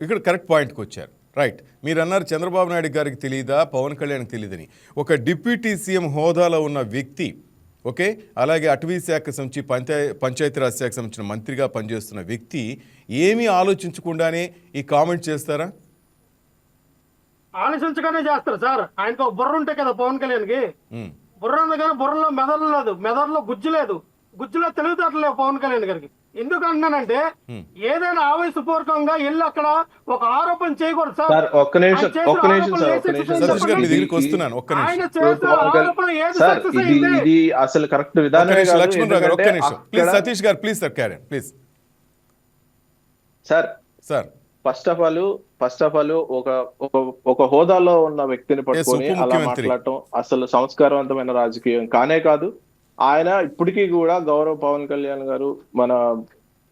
ఇక్కడ కరెక్ట్ పాయింట్కి వచ్చారు. రైట్. మీరు అన్నారు చంద్రబాబు నాయుడు గారికి తెలియదా పవన్ కళ్యాణ్కి తెలియదని ఒక డిప్యూటీ సీఎం హోదాలో ఉన్న వ్యక్తి ఓకే అలాగే అటవీ శాఖ సంబంధించి పంచాయ పంచాయతీరాజ్ శాఖ సంబంధించిన మంత్రిగా పనిచేస్తున్న వ్యక్తి ఏమీ ఆలోచించకుండానే ఈ కామెంట్ చేస్తారా? ఆలోచించగానే చేస్తారు సార్. ఆయనకు బుర్ర ఉంటాయి కదా పవన్ కళ్యాణ్కి ఉమ్, బుర్ర ఉంది కానీ బుర్రలో మెదడు లేదు. మెదడులో గుజ్జు లేదు. గుజ్జులో తెలివితేటలు లేవు పవన్ కళ్యాణ్ గారికి. ఎందుకు అంటున్నానంటే ఏదైనా ఆవేశపూర్వకంగా వెళ్ళి అక్కడ ఒక ఆరోపణ చేయకూడదు సార్. సార్ ఒక్క నిమిషం ఒక్క నిమిషం సార్ ఒక్క నిమిషం శిక్ష సతీష్ గారు మీ సార్ దగ్గరికి వస్తున్నాను ఒక్క నిమిషం. సార్ ఇది అసలు కరెక్ట్ ఒక్క విధానం నిమిషం లక్ష్మణ్ రావు గారు ఒక్క నిమిషం. ప్లీజ్ సతీష్ గారు please sir Karen please. Sir sir. First of all first of all ఒక ఒక- హోదాలో ఉన్న వ్యక్తిని పట్టుకొని అలా ముఖ్యమంత్రి. మాట్లాడటం అసలు సంస్కారవంతమైన రాజకీయం కానే కాదు. ఆయన ఇప్పటికీ కూడా గౌరవ్ పవన్ కళ్యాణ్ గారు మన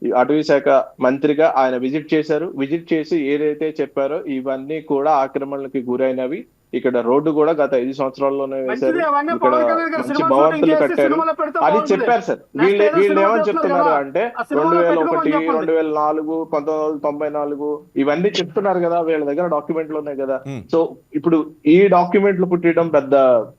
అటవీ శాఖ మంత్రిగా ఆయన విజిట్ చేశారు విజిట్ చేసి ఏదైతే చెప్పారో ఇవన్నీ కూడా ఆక్రమణలకి గురైనవి ఇక్కడ రోడ్డు కూడా గత ఐదు సంవత్సరాల్లోనే వేశారు ఇక్కడ పవన్ కళ్యాణ్ గారు మంచి సినిమా భవంతులు షూటింగ్ చేసి కట్టారు అది. చెప్పారు సార్ వీళ్ళు వీళ్ళు ఏమని చెప్తున్నారు అంటే రెండు వేల ఒకటి. రెండు వేల నాలుగు పంతొమ్మిది వందల తొంభై నాలుగు ఇవన్నీ చెప్తున్నారు కదా వీళ్ళ దగ్గర డాక్యుమెంట్లు ఉన్నాయి కదా. సో ఇప్పుడు ఈ డాక్యుమెంట్లు పుట్టడం పెద్ద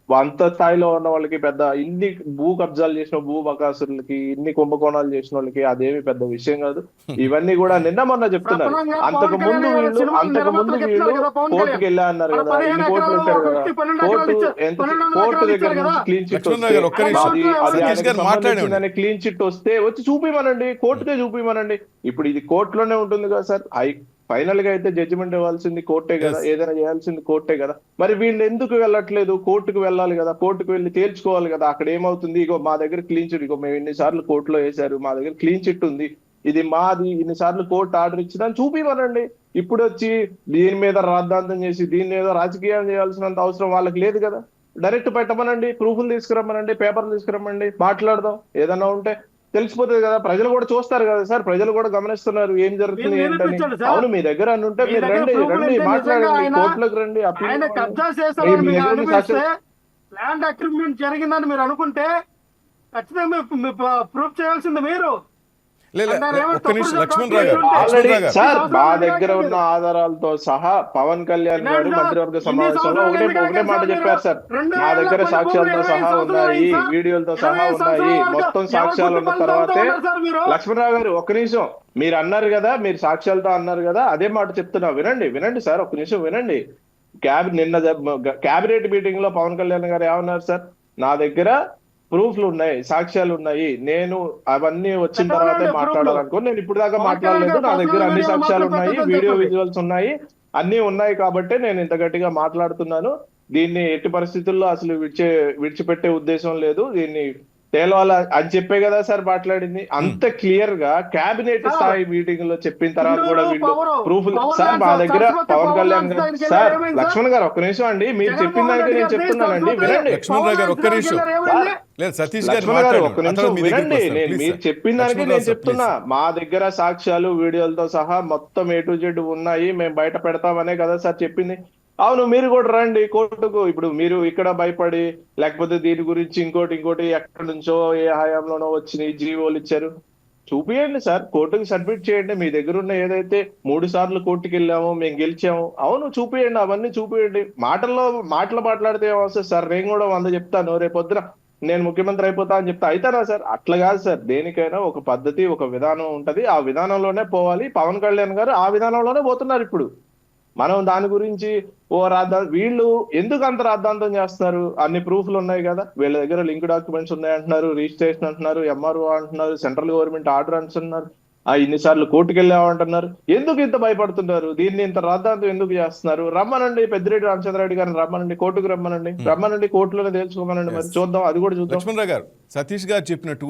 అంత స్థాయిలో ఉన్న వాళ్ళకి పెద్ద ఇన్ని భూ కబ్జాలు చేసిన భూ బకాసురులకి ఇన్ని కుంభకోణాలు చేసిన వాళ్ళకి అదేమి పెద్ద విషయం కాదు ఇవన్నీ కూడా నిన్న మొన్న చెప్తున్నారు అంతకు ముందు వీళ్ళు అంతకు ముందు వీళ్ళు కోర్టుకి. వెళ్ళా అన్నారు కదా ఇన్ని కోర్టులు ఎకరాలు ఉంటారు కదా కోర్టు ఇచ్చారు. ఎంత కోర్టు ఎకరాలు దగ్గర ఇచ్చారు నుంచి కదా. Clean chit. సంబంధించిందని క్లీన్ చిట్ వస్తే వచ్చి చూపిమనండి కోర్టుకే చూపిమనండి ఇప్పుడు ఇది కోర్టులోనే ఉంటుంది కదా సార్ హై ఫైనల్గా అయితే జడ్జిమెంట్ ఇవ్వాల్సింది కోర్టే కదా. ఏదైనా చేయాల్సింది కోర్టే కదా. మరి వీళ్ళు ఎందుకు వెళ్ళట్లేదు? కోర్టుకు వెళ్ళాలి కదా కోర్టుకు వెళ్ళి తేల్చుకోవాలి కదా. అక్కడ ఏమవుతుంది? ఇగో మా దగ్గర క్లీన్ చిట్ ఇగో మేము ఇన్నిసార్లు కోర్టులో వేశారు మా దగ్గర క్లీన్ చిట్ ఉంది. ఇది మాది ఇన్నిసార్లు కోర్టు ఆర్డర్ ఇచ్చిందని చూపిమనండి ఇప్పుడు వచ్చి దీని మీద రాద్ధాంతం చేసి దీని మీద రాజకీయం చేయాల్సినంత అవసరం వాళ్ళకి లేదు కదా. డైరెక్ట్ పెట్టమనండి ప్రూఫ్లు తీసుకురమ్మనండి పేపర్లు తీసుకురమ్మండి మాట్లాడదాం. ఏదన్నా ఉంటే తెలిసిపోతుంది కదా ప్రజలు కూడా చూస్తారు కదా సార్ ప్రజలు కూడా గమనిస్తున్నారు ఏం జరుగుతుంది ఏంటని. అవును మీ దగ్గర ఉంటే మీరు రండి రండి మాట్లాడండి కోర్టులోకి రండి ల్యాండ్ అగ్రిమెంట్ జరిగిందని మీరు అనుకుంటే ఖచ్చితంగా ప్రూఫ్ చేయాల్సింది మీరు. మా దగ్గర? ఉన్న ఆధారాలతో సహా పవన్ కళ్యాణ్ గారు మంత్రివర్గ సమావేశంలో ఒకటే ఒకటే మాట చెప్పారు సార్. వేల దగ్గర సాక్ష్యాలతో సహా ఉన్నాయి. వీడియోలతో సహా ఉన్నాయి. మొత్తం సాక్ష్యాలు ఉన్న తర్వాతే? లక్ష్మణరావు గారు ఒక్క నిమిషం. మీరు అన్నారు కదా మీరు సాక్ష్యాలతో అన్నారు కదా అదే మాట చెప్తున్నా. వినండి వినండి సార్ ఒక్క నిమిషం వినండి. క్యాబ్ నిన్న క్యాబినెట్ మీటింగ్లో పవన్ కళ్యాణ్ గారు ఏమన్నారు సార్? నా దగ్గర ప్రూఫ్లు ఉన్నాయి సాక్ష్యాలు ఉన్నాయి. నేను అవన్నీ వచ్చిన తర్వాతే మాట్లాడాలనుకో నేను ఇప్పుడు దాకా మాట్లాడలేదు నా గారు దగ్గర అన్ని సాక్ష్యాలు ఉన్నాయి వీడియో. విజువల్స్ ఉన్నాయి అన్ని ఉన్నాయి కాబట్టి నేను ఇంత గట్టిగా మాట్లాడుతున్నాను. దీన్ని ఎట్టి పరిస్థితుల్లో అసలు విడిచే విడిచిపెట్టే ఉద్దేశం లేదు. దీన్ని తేలవాల? అని చెప్పే కదా సార్ మాట్లాడింది. అంత క్లియర్గా కేబినెట్ స్థాయి మీటింగ్లో చెప్పిన తర్వాత కూడా వీళ్ళు ప్రూఫ్ సార్ మా దగ్గర పవన్ పవర్ కళ్యాణ్ గారు సార్? లక్ష్మణ్ గారు ఒక్క నిమిషం అండి. మీరు చెప్పిన దానికి నేను చెప్తున్నానండి వినండి. లక్ష్మణ్ గారు ఒక్క నిమిషం. లేదు సతీష్ గారు ఒక్క మాట్లాడండి నిమిషం వినండి. నేను మీరు. చెప్పిన దానికి నేను చెప్తున్నా. మా దగ్గర సాక్ష్యాలు వీడియోలతో సహా మొత్తం ఏ టు జెడ్ ఉన్నాయి. మేము బయట పెడతామనే కదా సార్ చెప్పింది. అవును మీరు కూడా రండి కోర్టుకు. ఇప్పుడు మీరు ఇక్కడ భయపడి లేకపోతే దీని గురించి ఇంకోటి ఇంకోటి ఎక్కడి నుంచో ఏ హయాంలోనో వచ్చినాయి జీవోలు ఇచ్చారు. చూపియండి సార్ కోర్టుకి సబ్మిట్ చేయండి. మీ దగ్గర ఉన్న ఏదైతే మూడు సార్లు కోర్టుకి వెళ్ళాము మేము గెలిచాము అవును చూపియండి అవన్నీ చూపియండి. మాటల్లో మాటలు మాట్లాడితే ఏమొస్తుంది సార్? నేను కూడా వంద చెప్తాను. రేపు పొద్దున నేను ముఖ్యమంత్రి అయిపోతా అని చెప్తా. అవుతారా సార్? అట్లా కాదు సార్. దేనికైనా ఒక పద్ధతి ఒక విధానం ఉంటది. ఆ విధానంలోనే పోవాలి. పవన్ కళ్యాణ్ గారు ఆ విధానంలోనే పోతున్నారు ఇప్పుడు. మనం దాని గురించి ఓ రాద్దా వీళ్ళు ఎందుకు అంత రాద్ధాంతం చేస్తున్నారు? అన్ని ప్రూఫ్లు ఉన్నాయి కదా. వీళ్ళ దగ్గర లింక్ డాక్యుమెంట్స్ ఉన్నాయి అంటున్నారు రిజిస్ట్రేషన్ అంటున్నారు ఎంఆర్ఓ అంటున్నారు సెంట్రల్ గవర్నమెంట్ ఆర్డర్ అంటున్నారు ఆ ఇన్నిసార్లు కోర్టుకు వెళ్ళామంటున్నారు ఎందుకు ఇంత భయపడుతున్నారు? దీన్ని ఇంత రాద్ధాంతం ఎందుకు చేస్తున్నారు? రమ్మనండి పెద్దిరెడ్డి రామచంద్రరెడ్డి గారిని రమ్మనండి కోర్టుకు రమ్మనండి. రమ్మనండి కోర్టులోనే తెలుసుకోమనండి మరి. చూద్దాం అది కూడా చూద్దాం. లక్ష్మణ్ రావు గారు సతీష్ గారు చెప్పినట్టు